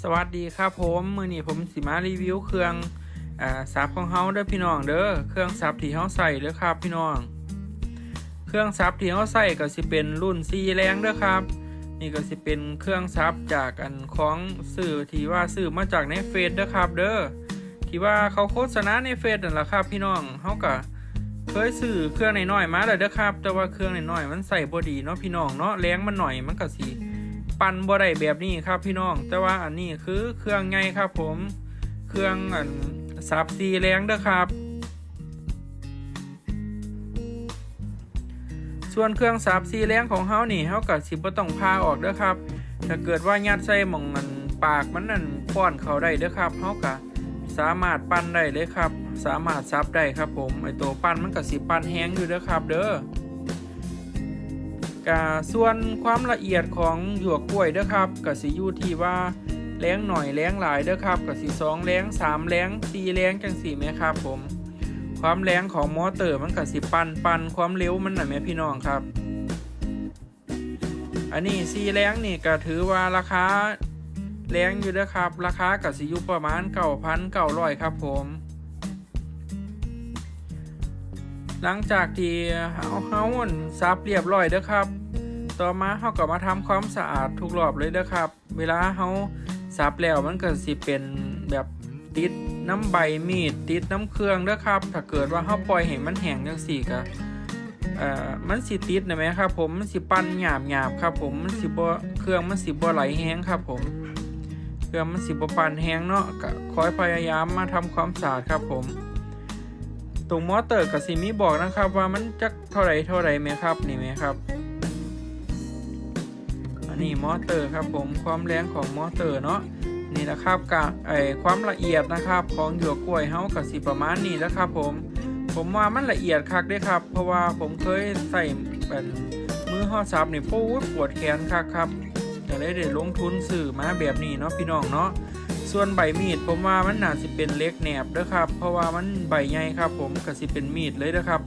สวัสดีครับผมมือนี้ผมสิมารีวิวเครื่องอ่าซับของเฮาเด้อพี่น้องเด้อเครื่องซับที่เฮาใส่เด้อครับพี่น้อง เครื่องซับที่เฮาใส่ก็สิเป็นรุ่นซีแรงเด้อครับ นี่ก็สิเป็นเครื่องซับจากอันของสื่อที่ว่าซื้อมาจากในเฟซเด้อครับ เด้อที่ว่าเขาโฆษณาในเฟซนั่นแหละครับ พี่น้องเฮาก็เคยซื้อเครื่องน้อยๆมาแล้วเด้อครับ แต่ว่าเครื่องน้อยๆมันใส่บ่ดีเนาะพี่น้องเนาะแรงมันหน่อยมันก็สิ ปั่นบ่ได้แบบนี้ครับพี่น้อง แต่ว่าอันนี้คือเครื่องไงครับผม เครื่องอันซับซีแรงเด้อครับ ส่วนเครื่องซับซีแรงของเฮานี่เฮาก็สิบ่ต้องพาออกเด้อครับ ถ้าเกิดว่ายัดใส่หม่องมันปากมันนั่นป้อนเขาได้เด้อครับเฮาก็สามารถปั่นได้เลยครับ สามารถซับได้ครับผมไอตัวปั่นมันก็สิปั่นแห้งอยู่เด้อครับ เด้อ กาส่วนความละเอียดของหยวกกล้วยเด้อครับก็สิอยู่ที่ว่าแรงหน่อยแรงหลายเด้อครับก็สิสองแรงสามแรงสี่แรงจังสี่ไหมครับผม ความแรงของมอเตอร์มันก็สิปันปันความเร็วมันน่ะแม่พี่น้องครับ อันนี้สี่แรงนี่ก็ถือว่าราคาแรงอยู่เด้อครับ ราคาก็สิอยู่ประมาณเก้าพันเก้าร้อยครับผม หลังจากที่เฮาเฮาอนซับเรียบร้อยเด้อครับ ต่อมาเฮาก็มาทำความสะอาดทุกรอบเลยเด้อครับ เวลาเฮาซับแล้วมันก็สิเป็นแบบติดน้ำใบมีดติดน้ำเครื่องเด้อครับ ถ้าเกิดว่าเฮาปล่อยให้มันแห้งจังซี่ก็เอ่อมันสิติดนะแม่ครับ ผมมันสิปั่นหยาบหยาบๆครับ ผมมันสิบ่เครื่องมันสิบ่ไหลแห้งครับ ผมเครื่องมันสิบ่ปั่นแห้งเนาะก็คอยพยายามมาทำความสะอาดครับผม ตรงมอเตอร์กับซีมีบอกนะครับ ว่ามันจักเท่าไรเท่าไรไหมครับนี่ไหมครับ อันนี้มอเตอร์ครับผมความแรงของมอเตอร์เนาะนี่นะครับกะไอความละเอียดนะครับของหยวกกล้วยเฮากับสีประมาณนี้นะครับผม ผมว่ามันละเอียดคักด้วยครับ เพราะว่าผมเคยใส่เป็นมือห่อซับนี่ปูดปวดแขนคักครับจะได้ได้ลงทุนซื้อมาแบบนี้เนาะพี่น้องเนาะ ส่วนใบมีดผมว่ามันน่าสิเป็นเล็กแหนบเด้อครับ เพราะว่ามันใบใหญ่ครับ ผมก็สิเป็นมีดเลยเด้อครับ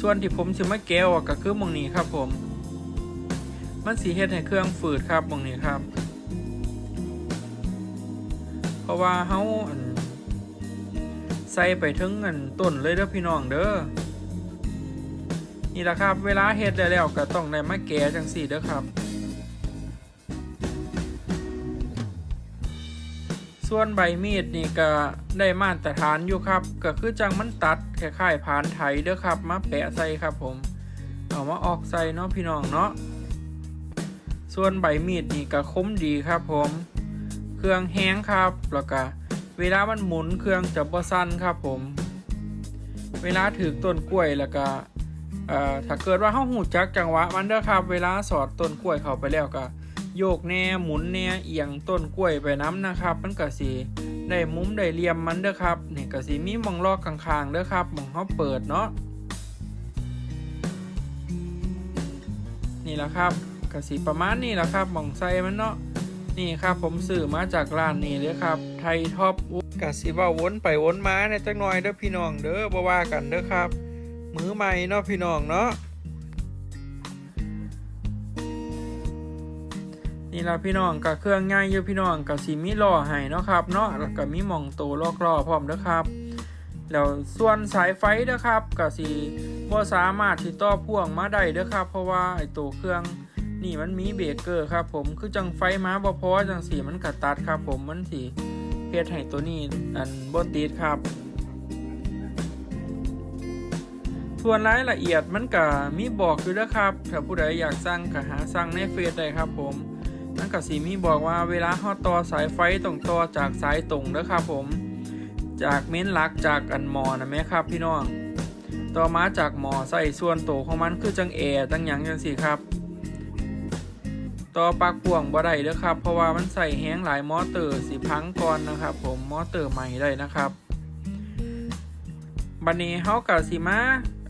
ส่วนที่ผมสิมาแก้วก็คือมองนี้ครับ ผม มันสีเฮ็ดให้เครื่องฝืดครับมองนี้ครับ เพราะว่าเฮาใส่ไปถึงอันต้นเลยเด้อพี่น้องเด้อนี่แหละครับ เวลาเฮ็ดได้แล้วก็ต้องได้มาแก้จังสี่เด้อครับ ส่วนใบมีดนี่ก็ได้มาตรฐานอยู่ครับ ก็คือจังมันตัดคล้ายๆผ่านไถเด้อครับ มาแปะใส่ครับผม เอามาออกใส่เนาะพี่น้องเนาะ ส่วนใบมีดนี่ก็คมดีครับผม เครื่องแห้งครับ แล้วก็เวลามันหมุนเครื่องจะบ่สั้นครับผม เวลาถือต้นกล้วยแล้วก็อ่อถ้าเกิดว่าเฮาหูจักจังหวะมันเด้อครับ เวลาสอดต้นกล้วยเข้าไปแล้วก็ โยกแน่หมุนแน่เอียงต้นกล้วยไปน้ำนะครับ มันก็สิได้มุมได้เหลี่ยมมันเด้อครับนี่ก็สิมีหมองลอกข้างๆเด้อครับหมองเขาเปิดเนาะนี่แหละครับก็สิประมาณนี้แหละครับหมองใส่มันเนาะนี่ครับผมซื้อมาจากร้านนี้เลยครับ ไทยท็อปกสิว่าวนไปวนมาในจังหน่อยเด้อพี่น้องเด้อบ่ว่ากันเด้อครับ มือใหม่เนาะพี่น้องเนาะ นี่ละพี่น้องกับเครื่องง่ายอยู่พี่น้องกับสีมีล้อให้เนาะครับเนาะแล้วก็มีมองโตลอกล้อพร้อมเด้อครับแล้วส่วนสายไฟเด้อครับกับสีบ่สามารถที่ต่อพ่วงมาได้เด้อครับ เพราะว่าไอ้ตัวเครื่องนี่มันมีเบรกเกอร์ครับผมคือจังไฟมาบ่พอจังสีมันกระตัดครับ ผมมันสีเฮ็ดให้ตัวนี้อันบ่ติดครับส่วนรายละเอียดมันก็มีบอกอยู่แล้วครับ ถ้าผู้ใดอยากสั่งก็หาสั่งในเฟซได้ครับผม มันก็สีมีบอกว่าเวลาเฮาต่อสายไฟต้องต่อจากสายตรงเด้อครับผม จากเม้นหลักจากอันมอนะแม่ครับพี่น้อง ต่อมาจากหมอใส่ส่วนโตของมันคือจังแอร์จังหยังจังสี่ครับ ต่อปลักพ่วงบ่ได้เด้อครับ เพราะว่ามันใส่แห้งหลายมอเตอร์สิพังก่อนนะครับ ผมมอเตอร์ใหม่ได้นะครับบัดนี้เฮากับสีมา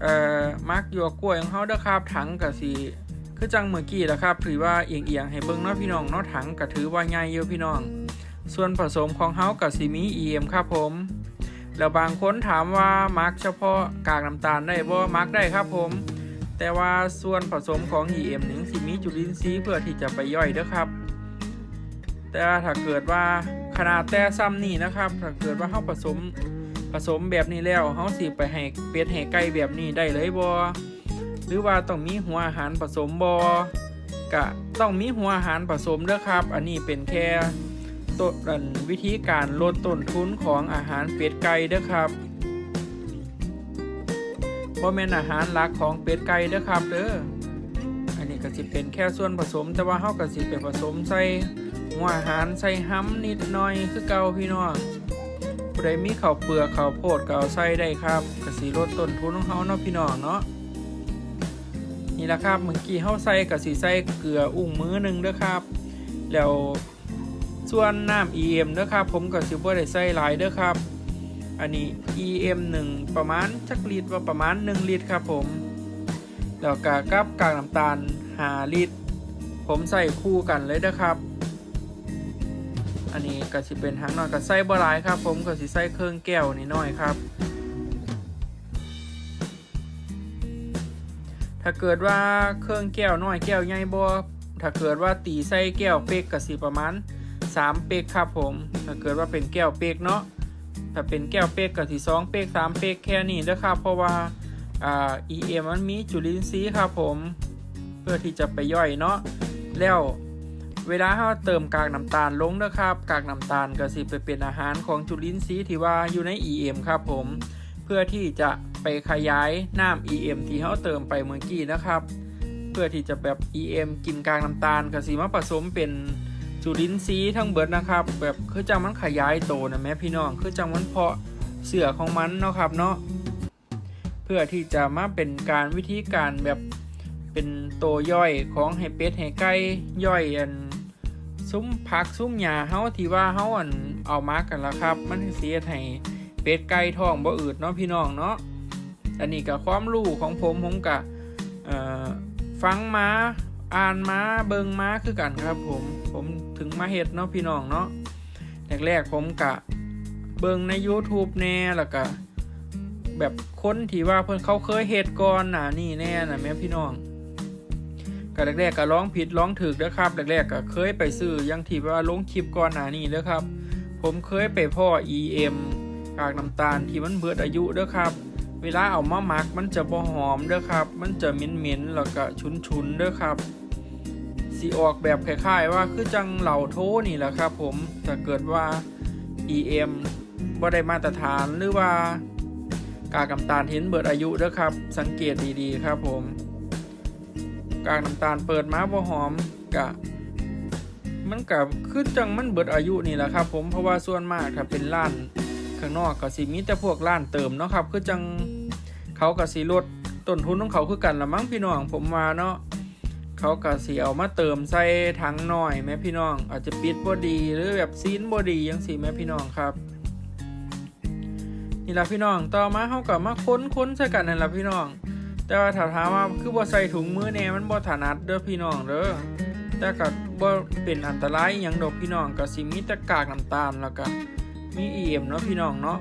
เอ่อมักหยวกกล้วยของเฮาเด้อครับถังกับสี คือจังเมื่อกี้แหละครับถือว่าเอียงเอียงๆให้เบิ่งเนาะพี่น้องเนาะถังก็ถือว่าใหญ่อยู่พี่น้อง ส่วนผสมของเฮากับสีมี EM ครับผม แล้วบางคนถามว่ามักเฉพาะกากน้ำตาลได้บ่มักได้ครับผม แต่ว่าส่วนผสมของ EM นี่งสิมีจุลินทรีย์เพื่อที่จะไปย่อยเด้อครับ แต่ถ้าเกิดว่าขนาดแต่ซ้ำนี่นะครับ ถ้าเกิดว่าเฮาผสมผสมแบบนี้แล้วเฮาสิไปให้เป็ดให้ไก่แบบนี้ได้เลยบ่ รือว่าต้องมีหัวอาหารผสมบ่ก็ต้องมีหัวอาหารผสมเด้อครับ อันนี้เป็นแค่ต้นอันวิธีการลดต้นทุนของอาหารเป็ดไก่เด้อครับบ่แม่นอาหารหลักของเป็ดไก่เด้อครับเด้ออันนี้ก็สิเป็นแค่ส่วนผสม แต่ว่าเฮาก็สิไปผสมใส่หัวอาหารใส่ห้ำนิดหน่อยคือเก่าพี่น้องผู้ใดมีข้าวเปลือกข้าวโพดก็เอาใส่ได้ครับก็สิลดต้นทุนของเฮาเนาะพี่น้องเนาะ นี่ละครับเมื่อกี้เฮาใส่ก็สิใส่เกลืออุ้งมือหนึ่งเด้อครับ แล้วส่วนน้ำ EM เด้อครับ ผมก็สิบ่ได้ใส่หลายเด้อครับ อันนี้ EM 1 ประมาณจักลิตรว่าประมาณ 1 ลิตรครับผม แล้วก็กับกากน้ำตาลหาลิตร ผมใส่คู่กันเลยนะครับ อันนี้ก็สิเป็นหางน่อยก็ใส่บ่หลายครับ ผมก็สิใส่เครื่องแก้วนิดหน่อยครับ ถ้าเกิดว่าเครื่องแก้วน้อยแก้วใหญ่บ่ถ้าเกิดว่าตีใส่แก้วเป๊กก็สิประมาณ3เป๊กครับผม ถ้าเกิดว่าเป็นแก้วเป๊กเนาะ ถ้าเป็นแก้วเป๊กก็สิ2เป๊ก3เป๊กแค่นี้เด้อครับ เพราะว่าอ่า EM มันมีจุลินทรีย์ครับผม เพื่อที่จะไปย่อยเนาะ แล้วเวลาเราเติมกากน้ำตาลลงนะครับกากน้ำตาลก็สิไปเป็นอาหารของจุลินทรีย์ที่ว่าอยู่ใน EM ครับผม เพื่อที่จะ ไปขยายน้ำ EM ที่เราเติมไปเมื่อกี้นะครับ เพื่อที่จะแบบ EM กินกากน้ำตาลก็สิมาผสมเป็นจุลินทรีย์ทั้งเบิดนะครับ แบบคือจังมันขยายโตนะแม่พี่น้องคือจังมันเพาะเสือของมันเนาะครับเนาะเพื่อที่จะมาเป็นการวิธีการแบบเป็นโตย่อยของให้เป็ดให้ไก่ย่อยอันซุ้มผักซุ้มหญ้าเฮาที่ว่าเฮาอันเอามากันแล้วครับ มันเสียให้เป็ดไก่ท้องบ่อืดเนาะพี่น้องเนาะ อันนี้ก็ความรู้ของผมผมก็เอ่อฟังมาอ่านมาเบิงมาคือกันครับผมผมถึงมาเฮ็ดเนาะพี่น้องเนาะแรกๆผมกะเบิงใน YouTube แน่แล้วก็แบบค้นที่ว่าเพิ่อนเขาเคยเฮ็ดก่อนน่ะนี่แน่น่ะแม่พี่น้องก็แรกๆก็ร้องผิดร้องถูกเด้อครับแรกๆก็เคยไปซื้อยังที่ว่าลงคลิปก่อนหน้านี้เด้อครับ ผมเคยไปพ่อ EM กากน้ำตาลที่มันเบิดอายุเด้อครับ เวลาเอามาหมักมันจะบ่หอมเด้อครับ มันจะเหม็นๆแล้วก็ฉุนๆเด้อครับสีออกแบบคล้ายๆว่าคือจังเหล่าโทนี่แหละครับ ผมถ้าเกิดว่า EM บ่ได้มาตรฐานหรือว่ากากน้ำตาลเห็นเบิดอายุเด้อครับ สังเกตดีๆครับ ผมกากน้ำตาลเปิดมาบ่หอมกะมันกับคือจังมันเบิดอายุนี่แหละครับ ผมเพราะว่าส่วนมากถ้าเป็นร้าน ข้างนอกก็สิมีแต่พวกร้านเติมเนาะครับ คือจังเขาก็สิลดต้นทุนของเขาคือกันละมั้งพี่น้องผมว่าเนาะเขาก็สิเอามาเติมใส่ถังน้อยแม่พี่น้อง อาจจะปิดบ่ดีหรือแบบซีนบ่ดีจังซี่แม่พี่น้องครับนี่ละพี่น้องต่อมาเขากับมาค้นค้นใส่กันนั่นละพี่น้อง แต่ว่าถ้าถามว่าคือบ่ใส่ถุงมือแน่มันบ่ถนัดเด้อพี่น้องเด้อแต่ก็บ่เป็นอันตรายอหยังดอกพี่น้องก็สิมีแตะกากน้ำตาลแล้วก็ มีเอ็มเนาะพี่น้องเนาะ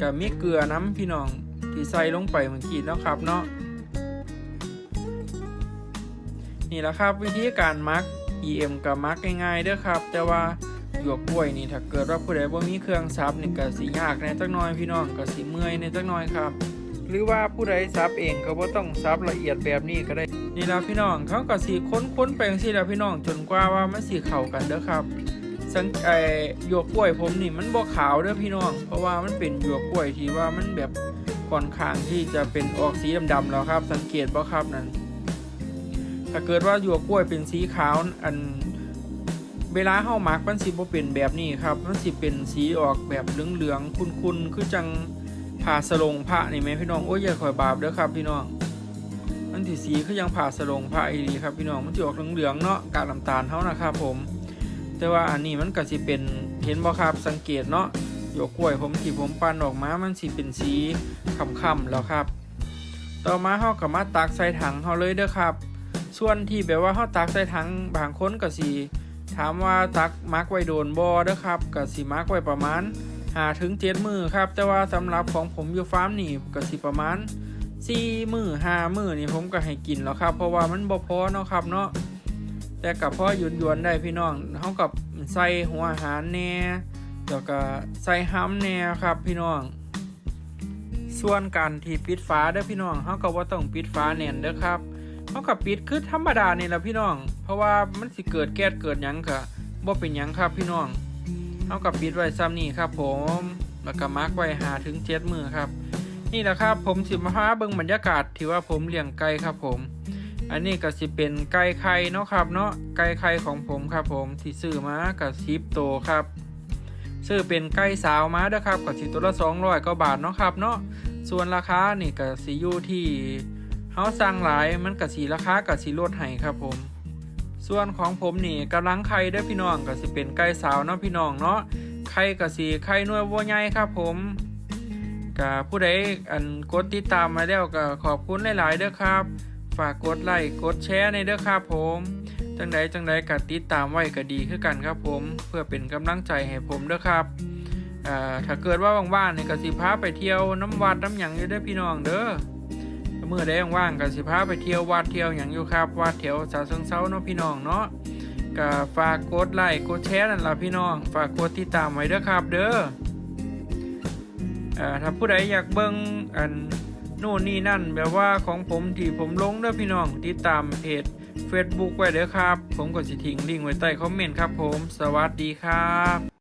ก็มีเกลือน้ำพี่น้องที่ใส่ลงไปเมื่อกี้เนาะครับเนาะนี่แหละครับวิธีการมัก EM กับมักง่ายๆเด้อครับ แต่ว่าหยวกกล้วยนี่ถ้าเกิดว่าผู้ใดบ่มีเครื่องซับนี่ก็สิยากในจักหน่อยพี่น้องก็สิเมื่อยในจักหน่อยครับ หรือว่าผู้ใดซับเองก็บ่ต้องซับละเอียดแบบนี้ก็ได้นี่ละพี่น้องเขาก็สิค้นๆไปจังซี่ละพี่น้องจนกว่าว่ามันสิเข้ากันเด้อครับ สังไอหยวกกล้วยผมนี่มันบ่ขาวเด้อพี่น้อง เพราะว่ามันเป็นหยวกกล้วยที่ว่ามันแบบค่อนข้างที่จะเป็นออกสีดำๆแล้วครับ สังเกตบ่ครับนั่นถ้าเกิดว่าหยวกกล้วยเป็นสีขาวอันเวลาเฮาหมักมันสิบ่เป็นแบบนี้ครับ มันสิเป็นสีออกแบบเหลืองๆคุนๆคือจังผ่าสลงพระนี่แม่พี่น้องโอ้ยอย่าข่อยบาปเด้อครับพี่น้องมันสิสีคือยังผ่าสลงพระอีดีครับพี่น้องมันสิออกเหลืองๆเนาะกากน้ำตาลเฮานะครับผม แต่ว่าอันนี้มันก็สิเป็นเห็นบ่ครับสังเกตเนาะหยวกกล้วยผมที่ผมปั้นออกมามันสิเป็นสีค่ำๆแล้วครับ ต่อมาเฮาก็มาตักใส่ถังเฮาเลยเด้อครับ ส่วนที่แบบว่าเฮาตักใส่ถังบางคนก็สิถามว่าตักมักไว้โดนบอเด้อครับก็สิมักไว้ประมาณหาถึงเจ็ดมือครับ แต่ว่าสำหรับของผมอยู่ฟาร์มนี่ก็สิประมาณสี่มือห้ามือนี่ผมก็ให้กินแล้วครับ เพราะว่ามันบ่พอเนาะครับเนาะ แต่กับพ่อหยุนยวนได้พี่น้องเขากับใส่หัวอาหารแหน่แล้วก็ใส่ห้ำแหน่ครับพี่น้อง ส่วนการที่ปิดฝาเด้อพี่น้องเขาก็ว่าต้องปิดฝาแน่นเด้อครับเขากับปิดคือธรรมดาเนี่แหละพี่น้อง เพราะว่ามันสิเกิดแก๊สเกิดยังก็บ่เป็นยังครับพี่น้องเขากับปิดไว้ซ้ำนี่ครับ ผมแล้วก็มาร์กไว้หาถึงเจ็ดมือครับ นี่แหละครับผมสิมาพาเบิ่งบรรยากาศที่ว่าผมเลี้ยงไก่ครับผม อันนี้ก็สิเป็นไก่ไข่เนาะครับเนาะไก่ไข่ของผมครับผมที่ซื้อมากับซิปโตครับ ซื้อเป็นไก่สาวมาเด้อครับกับสิตัวละ200กว่าบาทเนาะครับเนาะส่วนราคานี่ก็สิอยู่ที่เฮาสั่งหลายมันก็สิราคาก็สิลดให้ครับผม ส่วนของผมนี่กำลังไข่เด้อพี่น้องก็สิเป็นไก่สาวเนาะพี่น้องเนาะไข่ก็สิไข่นวยวัวใหญ่ครับผมก็ผู้ใดอันกดติดตามมาแล้วก็ขอบคุณหลายๆเด้อครับ ฝากกดไลค์กดแชร์ในเด้อครับผม จังใดจังใดก็ติดตามไว้ก็ดีคือกันครับผม เพื่อเป็นกำลังใจให้ผมเด้อครับอ่าถ้าเกิดว่าว่างๆนี่ก็สิพาไปเที่ยวน้ำวัดน้ำหยังอยู่เด้อพี่น้องเด้อเมื่อใดว่างๆก็สิพาไปเที่ยววัดเที่ยวหยังอยู่ครับวัดแถวสาเชิงเซาเนาะพี่น้องเนาะก็ฝากกดไลค์กดแชร์นั่นล่ะพี่น้อง ฝากกดติดตามไว้เด้อครับเด้ออ่าถ้าผู้ใดอยากเบิ่งอัน นู่นนี่นั่นแบบว่าของผมที่ผมลงเด้อพี่น้องติดตามเพจ Facebook ไว้เด้อครับ ผมก็สิทิ้งลิงก์ไว้ใต้คอมเมนต์ครับผม สวัสดีครับ